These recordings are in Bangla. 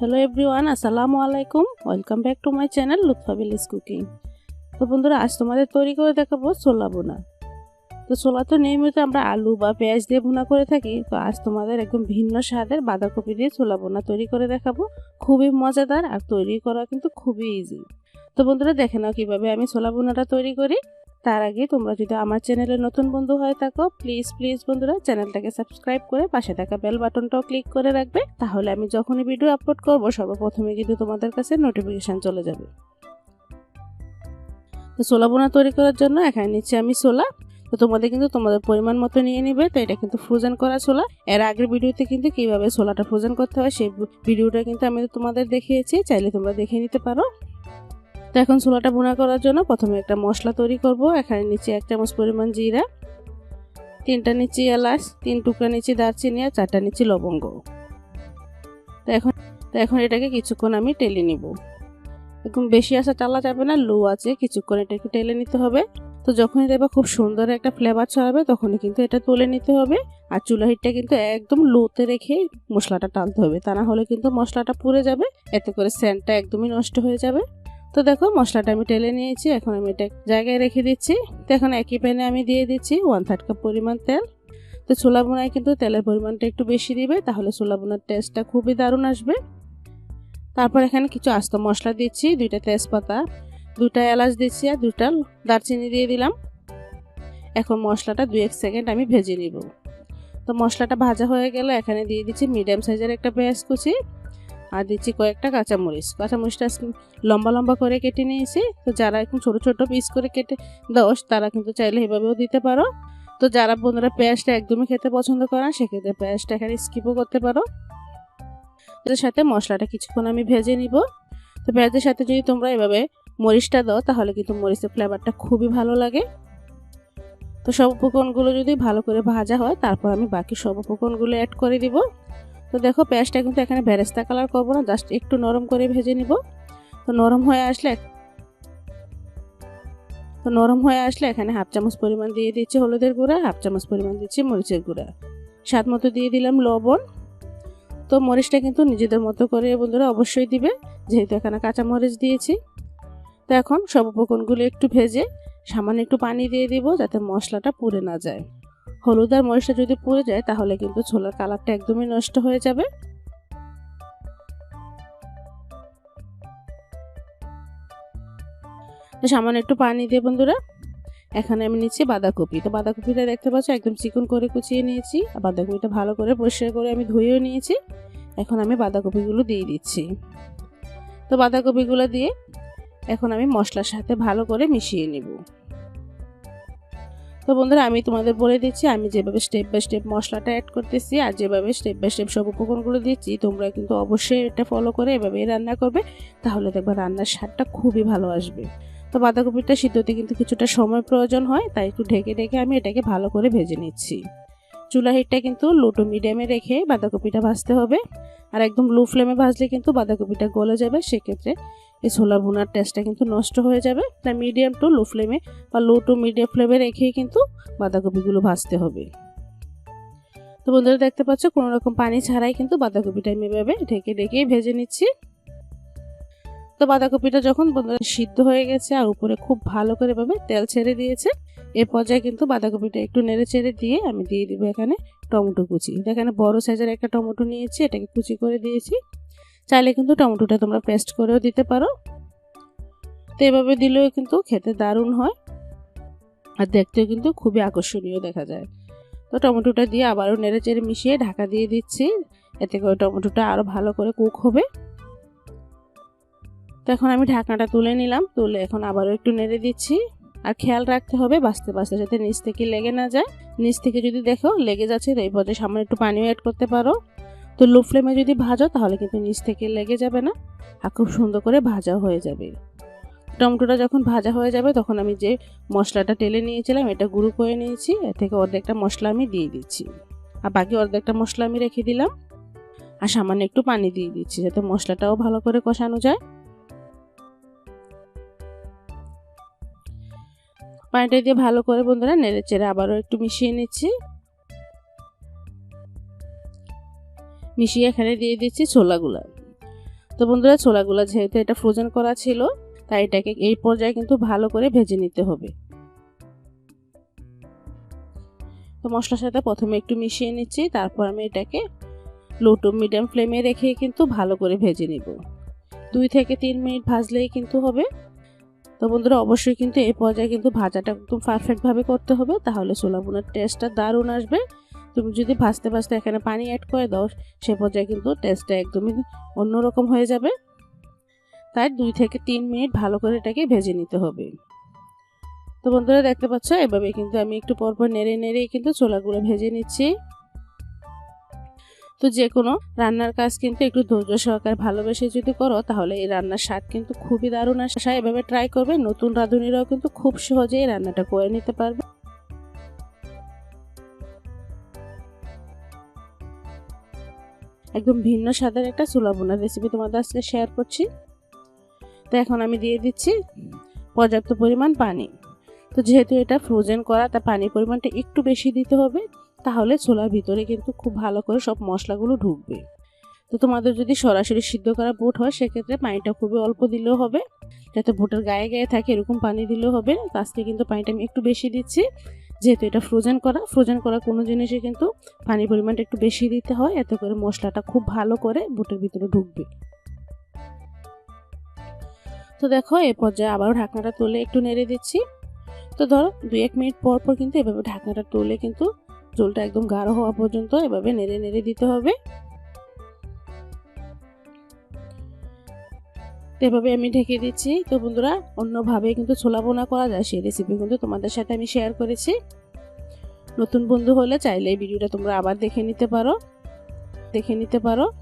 হ্যালো এভরিওয়ান আসসালামু আলাইকুম welcome back to my channel Lutfa বিলিস cooking তো বন্ধুরা, আজ তোমাদের তৈরি করে দেখাবো ছোলা বোনা তো ছোলা তো নিয়মিত আমরা আলু বা পেঁয়াজ দিয়ে বোনা করে থাকি। তো আজ তোমাদের একদম ভিন্ন স্বাদের বাঁধাকপি দিয়ে ছোলা বোনা তৈরি করে দেখাবো। খুবই মজাদার আর তৈরি করা কিন্তু খুবই ইজি তো বন্ধুরা, দেখে নাও কীভাবে আমি ছোলা বোনাটা তৈরি করি। তার আগে তোমরা যদি আমার চ্যানেলে নতুন বন্ধু হয়ে থাকো প্লিজ প্লিজ বন্ধুরা, চ্যানেলটাকে সাবস্ক্রাইব করে পাশে থাকা বেল বাটনটাও ক্লিক করে রাখবে। তাহলে আমি যখনই ভিডিও আপলোড করব, সর্বপ্রথমে কিন্তু তোমাদের কাছে নোটিফিকেশান চলে যাবে। তো ছোলা বোনা তৈরি করার জন্য এখানে নিচ্ছি আমি ছোলা তো তোমাদের কিন্তু তোমাদের পরিমাণ মতো নিয়ে নিবে। তো এটা কিন্তু ফ্রোজেন করা ছোলা এর আগের ভিডিওতে কিন্তু কীভাবে ছোলাটা ফ্রোজেন করতে হয়, সেই ভিডিওটা কিন্তু আমি তোমাদের দেখিয়েছি। চাইলে তোমরা দেখে নিতে পারো। তো এখন ছোলাটা বোনা করার জন্য প্রথমে একটা মশলা তৈরি করব। এখানে নিচে এক চামচ পরিমাণ জিরা, তিনটা নিচে এলাচ, তিন টুকরা নিচে দারচিনি আর চারটা নিচে লবঙ্গ। তো এখন তো এখন এটাকে কিছুক্ষণ আমি টেলে নিব। একদম বেশি আসা চালা যাবে না, লো আছে, কিছুক্ষণ এটাকে টেলে নিতে হবে। তো যখনই দেখবে খুব সুন্দর একটা ফ্লেভার ছড়াবে, তখনই কিন্তু এটা তুলে নিতে হবে। আর চুলা হিটটা কিন্তু একদম লোতে রেখে মশলাটা টানতে হবে, তা না হলে কিন্তু মশলাটা পুড়ে যাবে, এতে করে স্যান্ডটা একদমই নষ্ট হয়ে যাবে। তো দেখো মশলাটা আমি টেলে নিয়েছি, এখন আমি এটা জায়গায় রেখে দিচ্ছি। তো এখন একই প্যানে আমি দিয়ে দিচ্ছি ওয়ান থার্ড কাপ পরিমাণ তেল। তো ছোলা বোনায় কিন্তু তেলের পরিমাণটা একটু বেশি দিবে, তাহলে ছোলা বোনার টেস্টটা খুবই দারুণ আসবে। তারপর এখানে কিছু আস্ত মশলা দিচ্ছি, দুইটা তেজপাতা, দুটা এলাচ দিচ্ছি আর দুটা দারচিনি দিয়ে দিলাম। এখন মশলাটা দু এক সেকেন্ড আমি ভেজে নিব। তো মশলাটা ভাজা হয়ে গেলে এখানে দিয়ে দিচ্ছি মিডিয়াম সাইজের একটা পেঁয়াজ কুচি। আর দিচ্ছি কয়েকটা কাঁচামরিচ। কাঁচামরিচটা লম্বা লম্বা করে কেটে নিয়েছি। তো যারা এখন ছোট ছোট পিস করে কেটে দশ, তারা কিন্তু চাইলে এভাবেও দিতে পারো। তো যারা বন্ধুরা পেঁয়াজটা একদমই খেতে পছন্দ করেন, সেক্ষেত্রে পেঁয়াজটা এখানে স্কিপও করতে পারো। এর সাথে মশলাটা কিছুক্ষণ আমি ভেজে নিব। তো পেঁয়াজের সাথে যদি তোমরা এভাবে মরিচটা দাও, তাহলে কিন্তু মরিচের ফ্লেভারটা খুবই ভালো লাগে। তো সব উপকরণগুলো যদি ভালো করে ভাজা হয়, তারপর আমি বাকি সব উপকরণগুলো অ্যাড করে দিব। তো দেখো পেঁয়াজটা কিন্তু এখানে ভেরেস্তা কালার করব না, জাস্ট একটু নরম করে ভেজে নিব। তো নরম হয়ে আসলে, তো নরম হয়ে আসলে এখানে হাফ চামচ পরিমাণ দিয়ে দিচ্ছি হলুদের গুঁড়া, হাফ চামচ পরিমাণ দিচ্ছি মরিচের গুঁড়া। স্বাদ মতো দিয়ে দিলাম লবণ। তো মরিচটা কিন্তু নিজেদের মতো করে বন্ধুরা অবশ্যই দিবে, যেহেতু এখানে কাঁচা মরিচ দিয়েছি। তো এখন সব উপকরণগুলো একটু ভেজে সামান্য একটু পানি দিয়ে দিব যাতে মশলাটা পুড়ে না যায়। হলুদ আর মরিচটা যদি পড়ে যায়, তাহলে কিন্তু ছোলার কালারটা একদমই নষ্ট হয়ে যাবে। সামান্য একটু পানি দিয়ে বন্ধুরা, এখানে আমি নিচ্ছি বাঁধাকপি। তো বাঁধাকপিটা দেখতে পাচ্ছ, একদম চিকন করে কুচিয়ে নিয়েছি। আর বাঁধাকপিটা ভালো করে পরিষ্কার করে আমি ধুয়েও নিয়েছি। এখন আমি বাঁধাকপিগুলো দিয়ে দিচ্ছি। তো বাঁধাকপিগুলো দিয়ে এখন আমি মশলার সাথে ভালো করে মিশিয়ে নিব। তো বন্ধুরা, আমি তোমাদের বলে দিচ্ছি, আমি যেভাবে স্টেপ বাই স্টেপ মশলাটা অ্যাড করতেছি আর যেভাবে স্টেপ বাই স্টেপ সব উপকরণগুলো দিচ্ছি, তোমরা কিন্তু অবশ্যই এটা ফলো করে এভাবেই রান্না করবে। তাহলে দেখবে রান্নার স্বাদটা খুবই ভালো আসবে। তো বাঁধাকপিটা সিদ্ধতে কিন্তু কিছুটা সময় প্রয়োজন হয়, তাই একটু ঢেকে ঢেকে আমি এটাকে ভালো করে ভেজে নিচ্ছি। চুলা হিটটা কিন্তু লো টু মিডিয়ামে রেখে বাঁধাকপিটা ভাজতে হবে। আর একদম লো ফ্লেমে ভাজলে কিন্তু বাঁধাকপিটা গলে যাবে, সেক্ষেত্রে এই ছোলা ভুনার টেস্টটা কিন্তু নষ্ট হয়ে যাবে। তাই মিডিয়াম টু লো ফ্লেমে বা লো টু মিডিয়াম ফ্লেমে রেখেই কিন্তু বাঁধাকপিগুলো ভাজতে হবে। তো বন্ধুরা, দেখতে পাচ্ছ, কোনো রকম পানি ছাড়াই কিন্তু বাঁধাকপিটা আমি এভাবে ঢেকে ঢেকেই ভেজে নিচ্ছি। তো বাঁধাকপিটা যখন বন্ধুরা সিদ্ধ হয়ে গেছে আর উপরে খুব ভালো করে এভাবে তেল ছেড়ে দিয়েছে, এ পর্যায়ে কিন্তু বাঁধাকপিটা একটু নেড়ে চেড়ে দিয়ে আমি দিয়ে দিব এখানে টমেটো কুচি। এখানে বড় সাইজের একটা টমেটো নিয়েছি, এটাকে কুচি করে দিয়েছি। চাইলে কিন্তু টমেটোটা তোমরা পেস্ট করেও দিতে পারো। তো এভাবে দিলেও কিন্তু খেতে দারুণ হয়। আর দেখতেও কিন্তু খুবই আকর্ষণীয় দেখা যায়। তো টমেটোটা দিয়ে আবারও নেড়ে চেড়ে মিশিয়ে ঢাকা দিয়ে দিচ্ছি। এতে করে টমেটোটা আরও ভালো করে কুক হবে। তো এখন আমি ঢাকনাটা তুলে নিলাম। তুলে এখন আবারও একটু নেড়ে দিচ্ছি। আর খেয়াল রাখতে হবে বাঁচতে বাঁচতে যাতে নিচ থেকে লেগে না যায়। নিচ থেকে যদি দেখো লেগে যাচ্ছে, তো এই পর্যায়ে সামনে একটু পানিও অ্যাড করতে পারো। তো লো ফ্লেমে যদি ভাজো, তাহলে কিন্তু নিচ থেকে লেগে যাবে না আর খুব সুন্দর করে ভাজা হয়ে যাবে। টমেটোটা যখন ভাজা হয়ে যাবে, তখন আমি যে মশলাটা টেলে নিয়েছিলাম, এটা গুঁড়ো করে নিয়েছি। এর থেকে অর্ধেকটা মশলা আমি দিয়ে দিচ্ছি। আর বাকি অর্ধেকটা মশলা আমি রেখে দিলাম। আর সামান্য একটু পানি দিয়ে দিচ্ছি, যাতে মশলাটাও ভালো করে কষানো যায়। পানিটা দিয়ে ভালো করে বন্ধুরা নেড়ে চেড়ে আবারও একটু মিশিয়ে নিচ্ছি। মিশিয়ে এখানে দিয়ে দিচ্ছি ছোলাগুলো। তো বন্ধুরা, ছোলাগুলো যেহেতু এটা ফ্রোজেন করা ছিল, তাই এটাকে এই পর্যায়ে কিন্তু ভালো করে ভেজে নিতে হবে। তো মশলার সাথে প্রথমে একটু মিশিয়ে নিচ্ছি, তারপর আমি এটাকে লো টু মিডিয়াম ফ্লেমে রেখে কিন্তু ভালো করে ভেজে নিব। দুই থেকে তিন মিনিট ভাজলেই কিন্তু হবে। তো বন্ধুরা, অবশ্যই কিন্তু এই পর্যায়ে কিন্তু ভাজাটা একদম পারফেক্টভাবে করতে হবে, তাহলে ছোলা বোনার টেস্টটা দারুণ আসবে। তুমি যদি ভাজতে ভাজতে এখানে পানি অ্যাড করে দাও, সে পর্যায়ে কিন্তু টেস্টটা একদমই অন্যরকম হয়ে যাবে। তাই দুই থেকে তিন মিনিট ভালো করে এটাকে ভেজে নিতে হবে। তো বন্ধুরা, দেখতে পাচ্ছ, এভাবে কিন্তু আমি একটু পরপর নেড়ে নেড়ে কিন্তু ছোলাগুলো ভেজে নিচ্ছি। তো যে কোনো রান্নার কাজ কিন্তু একটু ধৈর্য সহকারে ভালোবেসে যদি করো, তাহলে এই রান্নার স্বাদ কিন্তু খুবই দারুণ আসা। এভাবে ট্রাই করবে নতুন রাঁধুনিরাও কিন্তু খুব সহজেই রান্নাটা করে নিতে পারবে। একদম ভিন্ন স্বাদের একটা চুলা বোনার রেসিপি তোমাদের আজকে শেয়ার করছি। তো এখন আমি দিয়ে দিচ্ছি পর্যাপ্ত পরিমাণ পানি। তো যেহেতু এটা ফ্রোজেন করা, তা পানির পরিমাণটা একটু বেশি দিতে হবে, তাহলে ছোলার ভিতরে কিন্তু খুব ভালো করে সব মশলাগুলো ঢুকবে। তো তোমাদের যদি সরাসরি সিদ্ধ করা বুট হয়, সেক্ষেত্রে পানিটা খুবই অল্প দিলেও হবে, যাতে বুটের গায়ে গায়ে থাকে এরকম পানি দিলেও হবে। আজকে কিন্তু পানিটা আমি একটু বেশি দিচ্ছি। যেহেতু এটা ফ্রোজেন করা ফ্রোজেন করা কোনো জিনিসে কিন্তু পানির পরিমাণটা একটু বেশি দিতে হয়, এতে করে মশলাটা খুব ভালো করে বুটের ভিতরে ঢুকবে। তো দেখো, এ পর্যায়ে আবারও ঢাকনাটা তুলে একটু নেড়ে দিচ্ছি। তো ধরো দুই এক মিনিট পর পর কিন্তু এভাবে ঢাকনাটা তুলে কিন্তু জলটা একদম গাঢ় হওয়া পর্যন্ত এভাবে নেড়ে নেড়ে দিতে হবে। এভাবে আমি ঢেকে দিচ্ছি। তো বন্ধুরা, অন্যভাবে কিন্তু ছোলা বোনা করা যায়, সেই রেসিপি কিন্তু তোমাদের সাথে আমি শেয়ার করেছি। নতুন বন্ধু হলে চাইলে এই ভিডিওটা তোমরা আবার দেখে নিতে পারো। দেখে নিতে পারো।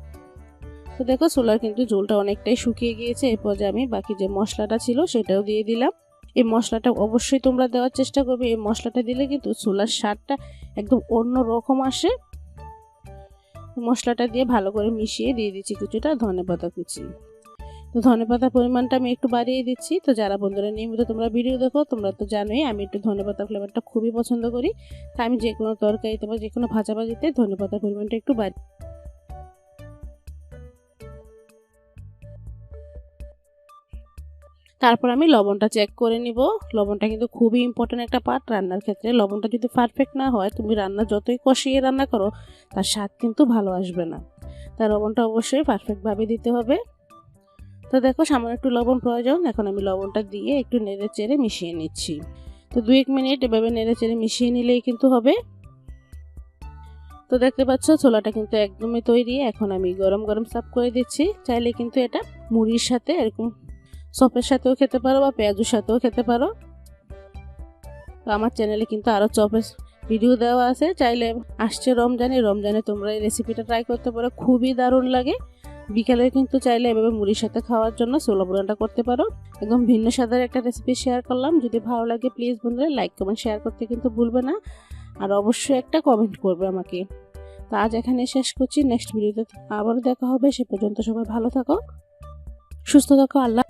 তো দেখো, ছোলার কিন্তু ঝোলটা অনেকটাই শুকিয়ে গিয়েছে। এরপর যে আমি বাকি যে মশলাটা ছিল, সেটাও দিয়ে দিলাম। এই মশলাটা অবশ্যই তোমরা দেওয়ার চেষ্টা করবে। এই মশলাটা দিলে কিন্তু ছোলার স্বাদটা একদম অন্য রকম আসে। মশলাটা দিয়ে ভালো করে মিশিয়ে দিয়ে দিচ্ছি কিছুটা ধনে পাতা কুচি। তো ধনে পাতার পরিমাণটা আমি একটু বাড়িয়ে দিচ্ছি। তো যারা বন্ধুরা নিয়মিত তোমরা ভিডিও দেখো, তোমরা তো জানোই আমি একটু ধনে পাতা ফ্লেভারটা খুবই পছন্দ করি। তা আমি যে কোনো তরকারিতে বা যে কোনো ভাজাভাজিতে ধনে পাতার পরিমাণটা একটু বাড়ি তারপর আমি লবণটা চেক করে নিব। লবণটা কিন্তু খুবই ইম্পর্টেন্ট একটা পার্ট রান্নার ক্ষেত্রে। লবণটা যদি পারফেক্ট না হয়, তুমি রান্না যতই কষিয়ে রান্না করো, তার স্বাদ কিন্তু ভালো আসবে না। তার লবণটা অবশ্যই পারফেক্টভাবে দিতে হবে। তো দেখো, সামান্য একটু লবণ প্রয়োজন। এখন আমি লবণটা দিয়ে একটু নেড়ে চেড়ে মিশিয়ে নিচ্ছি। তো দু এক মিনিট এভাবে নেড়ে চেড়ে মিশিয়ে নিলেই কিন্তু হবে। তো দেখতে পাচ্ছ, ছোলাটা কিন্তু একদমই তৈরি। এখন আমি গরম গরম সার্ভ করে দিচ্ছি। চাইলে কিন্তু এটা মুড়ির সাথে এরকম চপের সাথেও খেতে পারো বা পেঁয়াজুর সাথেও খেতে পারো। তো আমার চ্যানেলে কিন্তু আরও চপের ভিডিও দেওয়া আছে। চাইলে আসছে রমজানে। রমজানে তোমরা এই রেসিপিটা ট্রাই করতে পারো। খুবই দারুণ লাগে। বিকেলে কিন্তু চাইলে এভাবে মুড়ির সাথে খাওয়ার জন্য ছোলা বুড়াটা করতে পারো। একদম ভিন্ন স্বাদের একটা রেসিপি শেয়ার করলাম। যদি ভালো লাগে প্লিজ বন্ধুরা লাইক কমেন্ট শেয়ার করতে কিন্তু ভুলবে না। আর অবশ্যই একটা কমেন্ট করবে আমাকে। তো আজ এখানে শেষ করছি। নেক্সট ভিডিওতে আবারও দেখা হবে। সে পর্যন্ত সবাই ভালো থাকো, সুস্থ থাকো, আল্লাহ